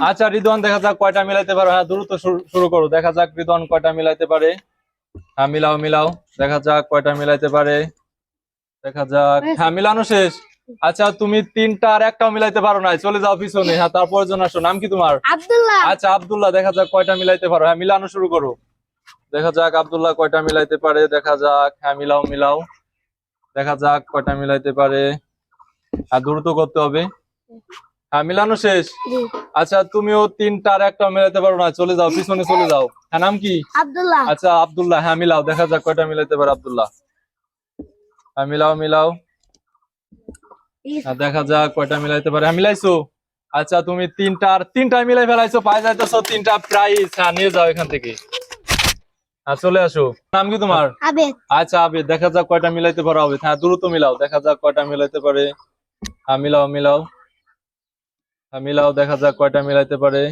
আচ্ছা রিদন দেখা যাক কয়টা মিলাইতে পারো। হ্যাঁ দ্রুত শুরু- করো। দেখা যাক রিদন কয়টা মিলাইতে পারে। হ্যাঁ মিলাও মিলাও। দেখা যাক কয়টা মিলাইতে পারে। দেখা যাক। হ্যাঁ মিলানো শেষ। আচ্ছা তুমি তিনটা আর একটাও মিলাইতে পারো না চলে যাও পিছনে। হ্যাঁ তারপর জন আসো। নাম কি তোমার? আব্দুল্লাহ। আচ্ছা আব্দুল্লাহ দেখা যাক কয়টা মিলাইতে পারো। হ্যাঁ মিলানো শুরু করো। দেখা যাক আব্দুল্লাহ কয়টা মিলাইতে পারে। দেখা যাক। হ্যাঁ মিলাও মিলাও। দেখা যাক কয়টা মিলাইতে পারে। আর দ্রুত করতে হবে। হ্যাঁ মিলানো শেষ। আচ্ছা তুমিও তিনটার একটা মিলাইতে পারো না চলে যাও পিছনে চলে যাও। হ্যাঁ নাম কি? আব্দুল্লাহ। আচ্ছা আব্দুল্লাহ। হ্যাঁ মিলাও দেখা যাক কয়টা মিলাইতে পারে আব্দুল্লাহ। হ্যাঁ মিলাও মিলাও। হ্যাঁ, দেখা যাক কয়টা মিলাইতে পারে। হ্যাঁ মিলাইছো? আচ্ছা তুমি তিনটা আর তিনটা মিলাই ফেলাইছো পাই যাইতেছো তিনটা প্রাইস হ্যাঁ নিয়ে যাও এখান থেকে। হ্যাঁ চলে আসো। নাম কি তোমার? আবেদ। আচ্ছা আবে দেখা যাক কয়টা মিলাইতে পারো হবে হ্যাঁ দ্রুত মিলাও দেখা যাক কয়টা মিলাইতে পারে। হ্যাঁ মিলাও মিলাও। মিলাও দেখা যাক কয়টা মিলাইতে পারে।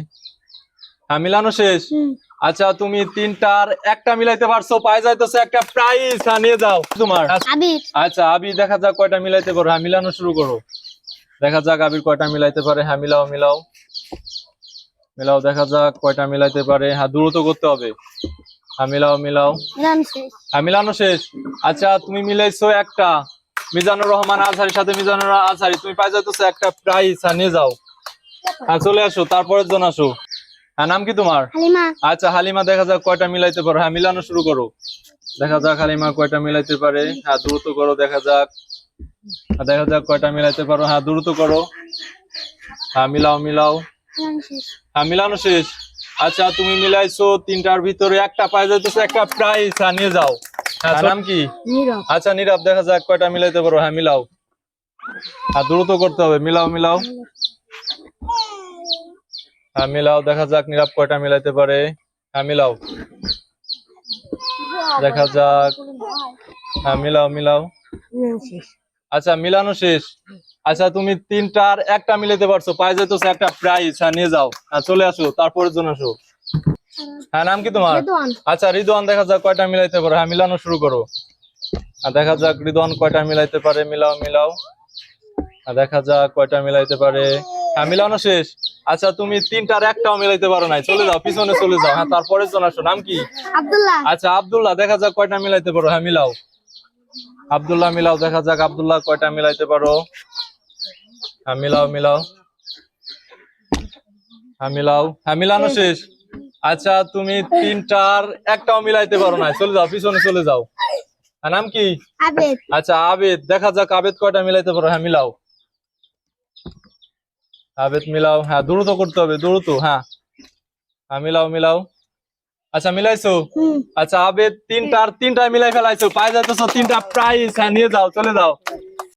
হ্যাঁ মিলানো শেষ? আচ্ছা তুমি তিনটার একটা মিলাইতে পারছ পাই যাইতেছো একটা প্রাইস হ্যাঁ নিয়ে যাও তোমার। আচ্ছা আবি দেখা যাক কয়টা মিলাইতে পারো। হ্যাঁ মিলানো শুরু করো। দেখা যাক আবির কয়টা মিলাইতে পারে। হ্যাঁ মিলাও মিলাও। মিলাও দেখা যাক কয়টা মিলাইতে পারে। হ্যাঁ দ্রুত করতে হবে। হ্যাঁ মিলাও মিলাও। শেষ। হ্যাঁ মিলানো শেষ। আচ্ছা তুমি মিলাইছো একটা। মিজানুর রহমান আজহারির সাথে মিজানুর আজহারি। তুমি পাই যাইতেছো একটা প্রাইস হ্যাঁ নিয়ে যাও। হ্যাঁ চলে আসো তারপরের জন আসো। হ্যাঁ নাম কি তোমার? আচ্ছা হালিমা দেখা যাক কয়টা মিলাইতে পারো। হ্যাঁ মিলানো শুরু করো। দেখা যাক হালিমা কয়টা মিলাইতে পারে। হ্যাঁ দ্রুত করো দেখা যাক। হ্যাঁ, দেখা যাক কয়টা মিলাইতে পারো। হ্যাঁ দ্রুত করো। হ্যাঁ মিলাও মিলাও। হ্যাঁ মিলানো শেষ। আচ্ছা তুমি মিলাইছো তিনটার ভিতরে একটা পাই যাইতেছে একটা প্রাইস হ্যাঁ নিয়ে যাও। হ্যাঁ নাম কি? আচ্ছা নীরব দেখা যাক কয়টা মিলাইতে পারো। হ্যাঁ মিলাও। হ্যাঁ দ্রুত করতে হবে। মিলাও মিলাও। মিলাও দেখা যাক নীরব কয়টা মিলাইতে পারে। হ্যাঁ মিলাও। দেখা যাক। হ্যাঁ মিলাও মিলাও। আচ্ছা মিলানো শেষ। আচ্ছা তুমি তিনটার একটা মিলাইতে পারছ। পাই যেতেছে একটা প্রাইস হ্যাঁ নিয়ে যাও। হ্যাঁ চলে আসো তারপরের জন্য আসো। হ্যাঁ নাম কি তোমার? আচ্ছা রিদওয়ান দেখা যাক কয়টা মিলাইতে পারো। হ্যাঁ মিলানো শুরু করো। আর দেখা যাক রিদওয়ান কয়টা মিলাইতে পারে। মিলাও মিলাও। আর দেখা যাক কয়টা মিলাইতে পারে। হ্যাঁ মিলানো শেষ। আচ্ছা তুমি তিনটার একটাও মিলাইতে পারো নাই। চলে যাও পিছনে চলে যাও। হ্যাঁ তারপরে জন আসো। নাম কি? আব্দুল্লাহ। আচ্ছা আব্দুল্লাহ দেখা যাক কয়টা মিলাইতে পারো। হ্যাঁ মিলাও। আব্দুল্লাহ মিলাও দেখা যাক আব্দুল্লাহ কয়টা মিলাইতে পারো। হ্যাঁ মিলাও মিলাও। হ্যাঁ মিলাও। হ্যাঁ মিলানো শেষ। আচ্ছা তুমি তিনটার একটাও মিলাইতে পারো না চলে যাও পিছনে চলে যাও। হ্যাঁ নাম কি? আবেদ। আচ্ছা আবেদ দেখা যাক আবেদ কয়টা মিলাইতে পারো। হ্যাঁ মিলাও। আবেদ মিলাও। হ্যাঁ দ্রুত করতে হবে দ্রুত হ্যাঁ। হ্যাঁ মিলাও মিলাও। আচ্ছা মিলাইছো? আচ্ছা আবেদ তিনটা আর তিনটা মিলাই ফেলাইছো। পাই যাইতেছো তিনটা প্রাইস হ্যাঁ নিয়ে যাও চলে যাও।